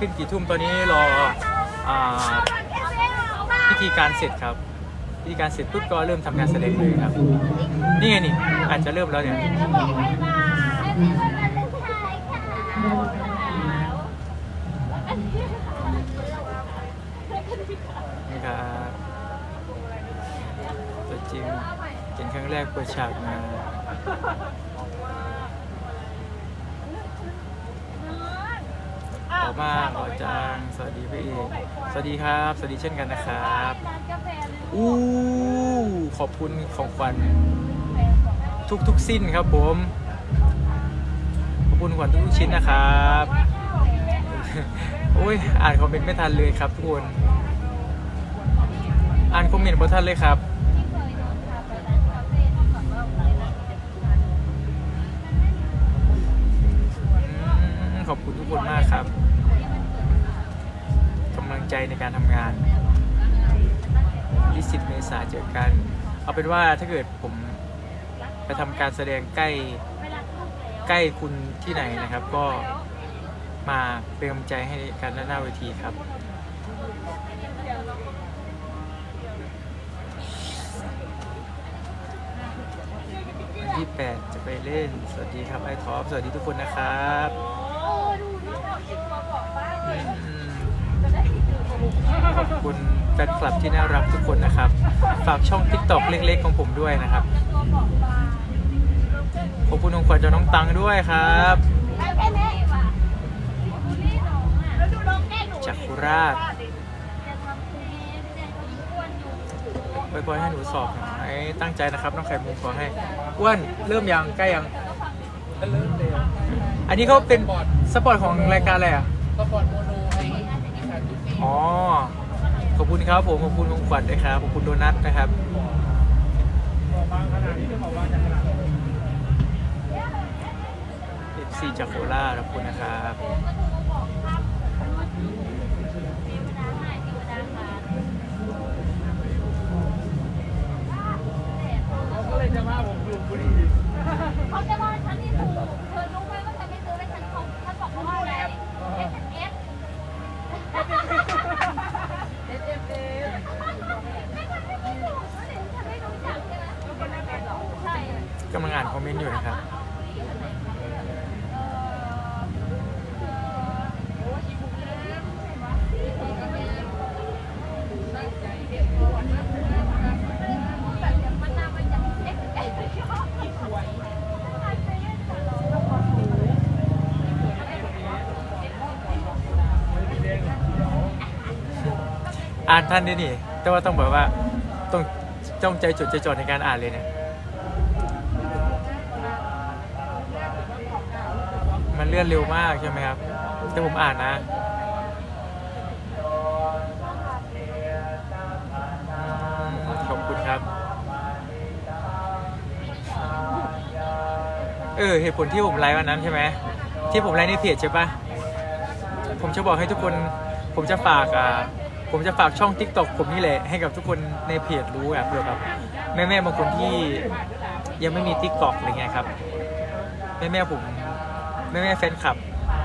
ขึ้นกี่ทุ่มตอนนี้รออ่าพิธีการเสร็จครับพิธีการเสร็จปุ๊บก็เริ่มทำการแสดงเลยครับ นี่ไงนี่อาจจะเริ่มแล้วเนี่ยนี่ครับตัวจริงเห็นครั้งแรกเปิดฉากมาขอบ มากขอจังสวัสดีพี่เอกสวัสดีครับ สวัสดีเช่นกันนะครับอู้ขอบคุณของขวัญทุกทุกสิ้นครับผม ขอบคุณขวัญทุกๆชิ้นนะครับโอ้ยอ่านคอมเมนต์ไม่ทันเลยครับทุกคนอ่านคอมเมนต์ไม่ทันเลยครับที่เคยโดนพรานกาแฟที่บอกว่านเจ็ดพันอืมขอบคุณทุกคนมากครับ ใจในการทำงาน20เมษาเจอกัน เอาเป็นว่าถ้าเกิดผมไปทำการแสดงใกล้ใกล้คุณที่ไหนนะครับ ก็มาเป็นกำลังใจให้กันหน้าเวทีครับที่8จะไปเล่น สวัสดีครับไอท็อป สวัสดีทุกคนนะครับ ขอบคุณแฟนคลับที่น่ารักทุกคนนะครับ ฝากช่อง TikTok เล็กๆของผมด้วยนะครับตัวบอกบ้างขอบคุณของขวัญจากน้องตังด้วยครับได้แค่นี้ว่ะบูลลี่น้องอะแล้วดูน้องแกล้งหนูจากโคราชจะทำคุณแม่ไม่ได้เขาอ้วนอยู่บอยๆให้หนูสอบหน่อยตั้งใจนะครับน้องไข่มุกขอให้อ้วนเริ่มยังใกล้ยังเริ่มเลยอันนี้เขาเป็นสปอร์ตของรายการอะไรอะสปอร์ตโมโนไอ้อีสานจุซี่ อ๋อ ขอบคุณครับผม ขอบคุณของขวัญด้วยครับ ขอบคุณโดนัทนะครับบอกบางขนาดนี้จะบอกว่าจะขนาดไหน FC จากโคราชขอบคุณนะครับเขาก็เลยจะว่าผมดูบุรีเขาจะว่าฉันนี่ถูกเธอรู้ไหมว่าฉันไม่ซื้อแล้วฉันเขาฉันบอกเขาว่าอะไร S S เอสเอฟเอส ไม่ฉันไม่ได้ถูกฉันไม่รู้จักใช่ไหมใช่ กำลังอ่า นคอมเมนต์อยู่นะครับมันน่ามันจะ S S ชอบที่สวยอ่านท่านนี่นี่ แต่ว่าต้องแบบว่าต้องต้องใจจดใจจ่อในการอ่านเลยเนี่ย เลื่อนเร็วมากใช่ไหมครับ แต่ผมอ่านนะ ขอบคุณครับ เออ เหตุผลที่ผมไลฟ์วันนั้นใช่ไหม ที่ผมไลฟ์ในเพจใช่ปะผมจะบอกให้ทุกคน ผมจะฝากอ่าผมจะฝากช่อง TikTok ผมนี่แหละให้กับทุกคนในเพจรู้อะเผื่อแบบแม่ๆบางคนที่ยังไม่มี TikTok อะไรเงี้ยครับ แม่ๆผม แม่แฟนคลับ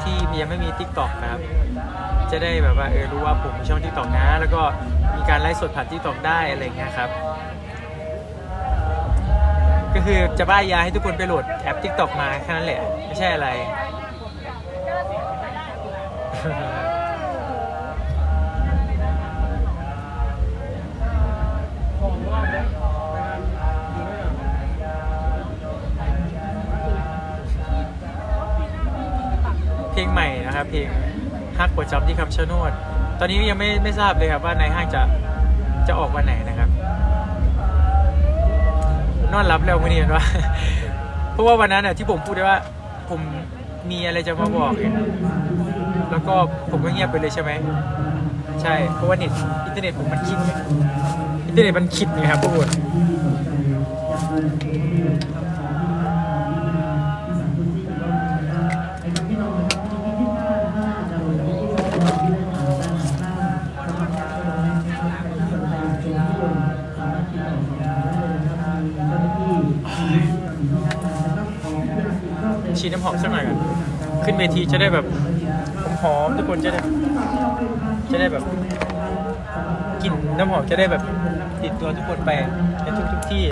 ที่ยังไม่มี TikTok นะครับ จะได้แบบว่าเออรู้ว่าผมมีช่อง TikTok นะ แล้วก็มีการไลฟ์สดผ่าน TikTok ได้อะไรเงี้ยครับ ก็คือจะบ้ายาให้ทุกคนไปโหลดแอป TikTok มาแค่นั้นแหละ ไม่ใช่อะไรขอ เพลงใหม่นะครับเพลงฮักประจำที่คำชะโนด ตอนนี้ยังไม่ไม่ทราบเลยครับว่าในห้างจะจะออกวันไหนนะครับ นอนรับแล้วมื่อนี้ว่าเพราะว่าวันนั้นน่ะที่ผมพูดได้ว่าผมมีอะไรจะมาบอกเนี่ยแล้วก็ผมก็เงียบไปเลยใช่ไหมใช่ เพราะว่าเน็ตอินเทอร์เน็ตผมมันคิดอินเทอร์เน็ตมันคิดไงครับทุกคน ฉีดน้ำหอมสักหน่อยก่อนขึ้นเวทีจะได้แบบหอมทุกคนจะได้ จะได้แบบกลิ่นน้ำหอมจะได้แบบติดตัวทุกคนไปในทุกทุกๆที่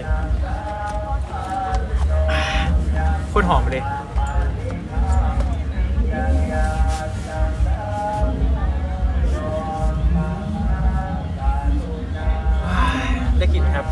โคตรหอมเลยว้ายได้กลิ่นครับ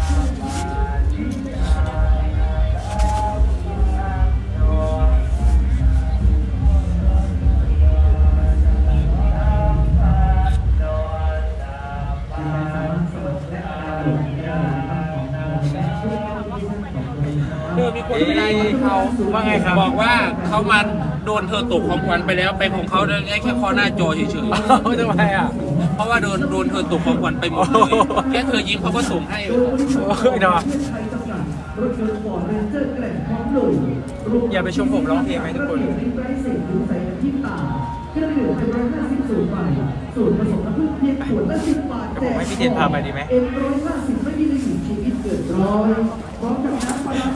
ว่าไงครับบอกว่าเขามาโดนเธอตกของขวัญไปแล้วไปของเขาได้แค่คอหน้าจอเฉยเอ้าทำไมอะๆเพราะว่าโดนโดนเธอตกของขวัญไปหมดเลยโอ้โหแค่เธอยิ้มเขาก็ส่งให้โอ้ยเนาะอย่าไปชมผมร้องเพลงไหมทุกคนเดี๋ยวผมให้พี่เทนพาไปดีไหม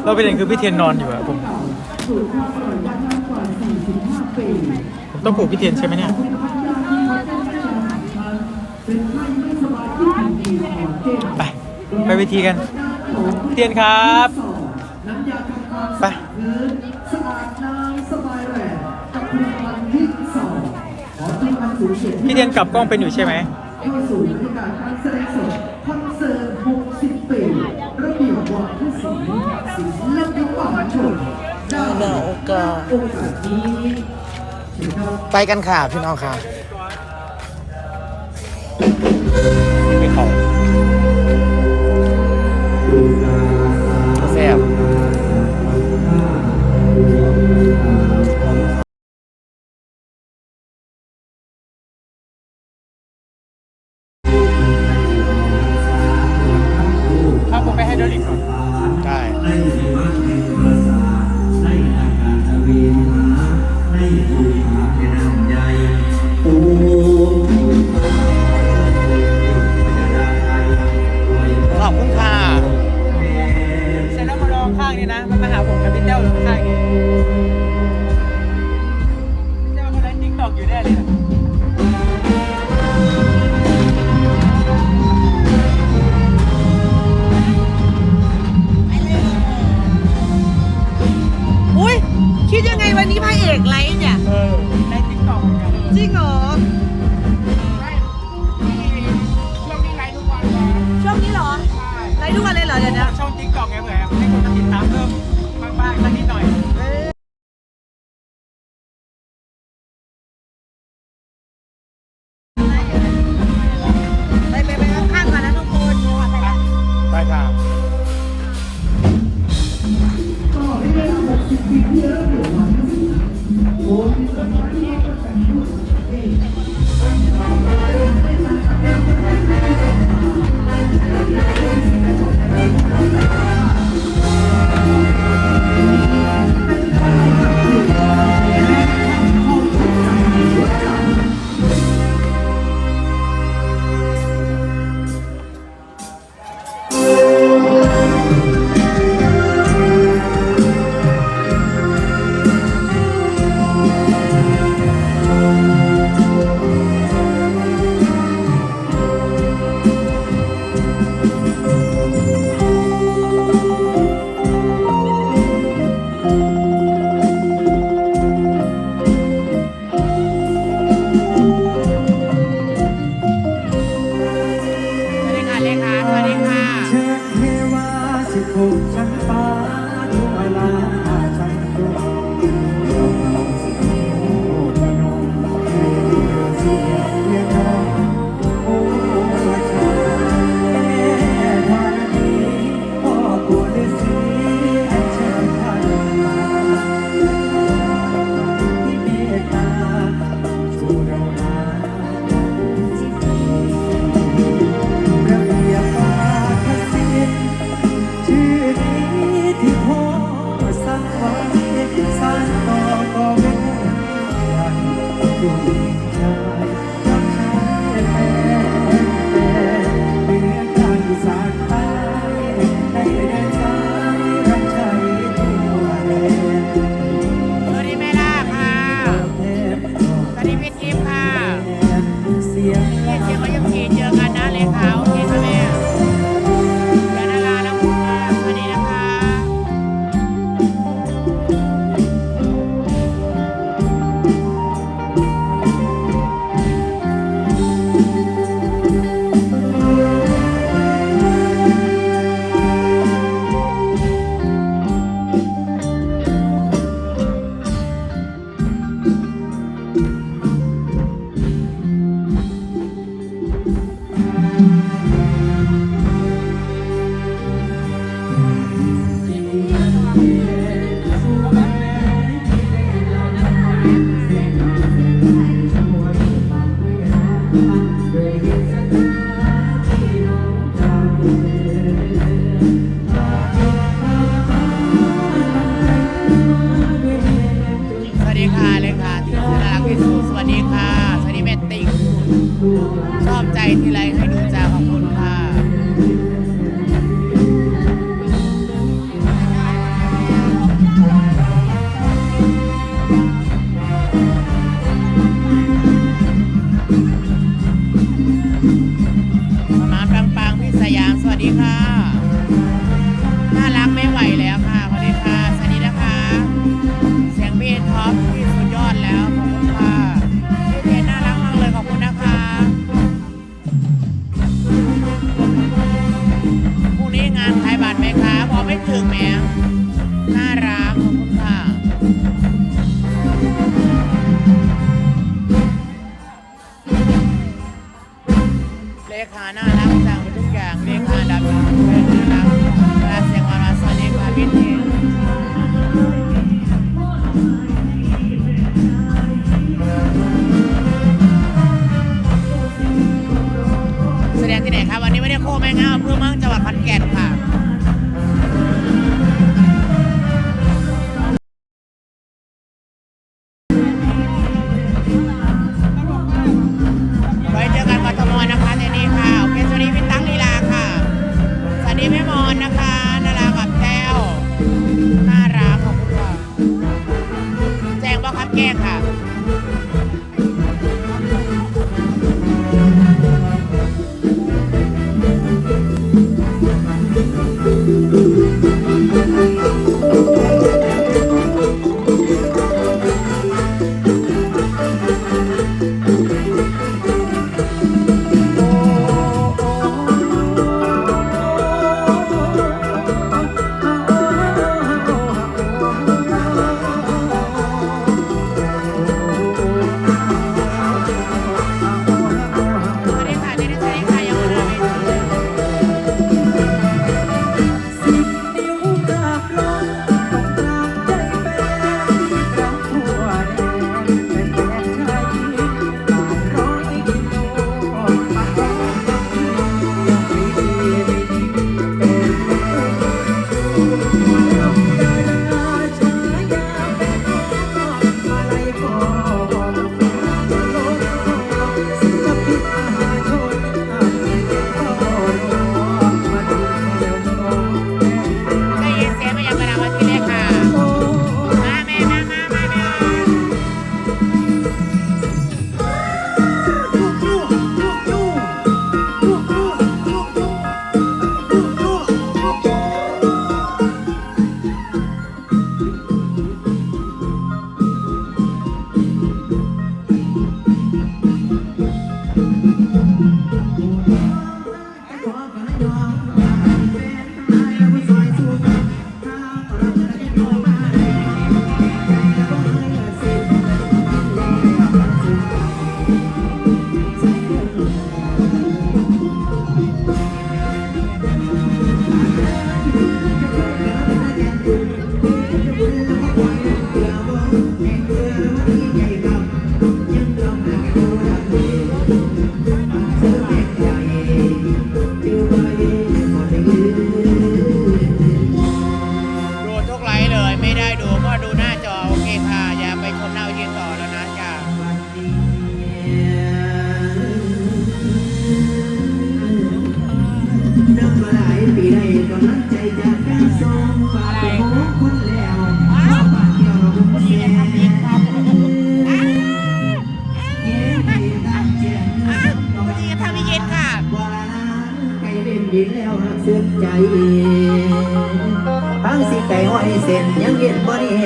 เราประเด็นคือพี่เทนนอนอยู่อะผม ผมต้องปลุกพี่เทียนใช่ไหมเนี่ยไปไปเวทีกันพี่เทนครับไปพี่เทียนกลับกล้องเป็นอยู่ใช่ไหม ก็ไปกันค่ะพี่น้องค่ะไปเขาแซ่บ คิดยังไงวันนี้พระเอกไลฟ์เนี่ย เออในติ๊กตอกเหมือนกันจริงเหรอช่วงนี้ไลฟ์ทุกวันนะช่วงนี้เหรอไลฟ์ทุกวันเลยเหรอเดี๋ยวนะ ช่องติ๊กตอกไงเผื่อให้คน in your. แสดงที่ไหนครับวันนี้ไม่ได้โคแม่งอ้าเพื่อมั่งจังหวัดพันแก่นค่ะ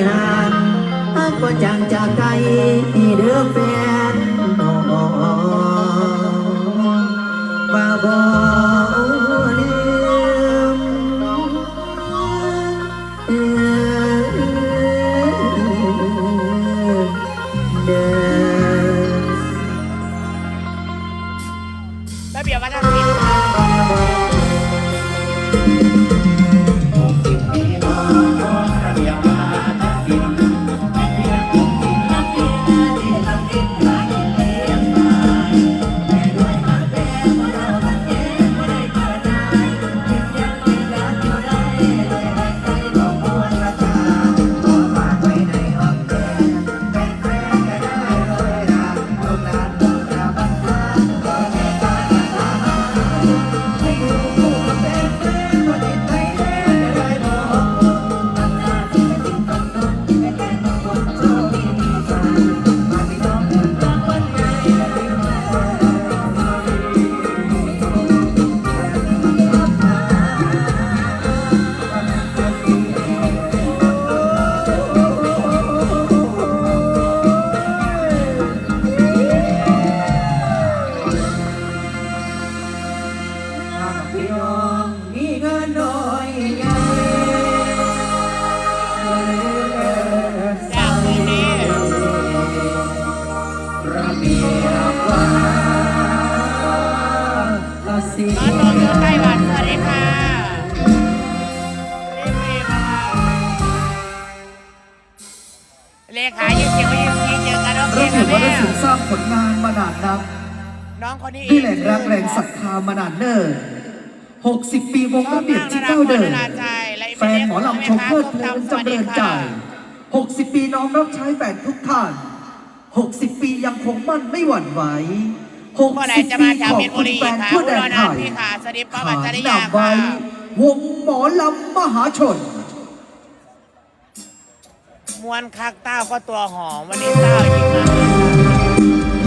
ย็น ระงเบียกับบวัแม่ฒนศิลป์สร้างผลงานมานานนับน้องคนนี้นี่แหละรักแรงศรัทธามานานเนิ่น60 ปีวงระเบียบที่เก้าเดินแฟนหมอลำชมเพลิดเพลินจำเริญใจ 60 ปีน้อมรับใช้แฟนทุกท่าน 60 ปียังคงมั่นไม่หวั่นไหวเมื่อไหร่60จะปีมาจากขอบเพชรบุคุณรีแฟนค่ะทั่วอุแดดนรไทธานียพี่ค่ะสวัสดีป้าขาบัตนจริยานำไว้ค่ะวงหมอลำมหาชน มวนคักเต้าก็ตัวหอมวันนี้เต้ายิงนะ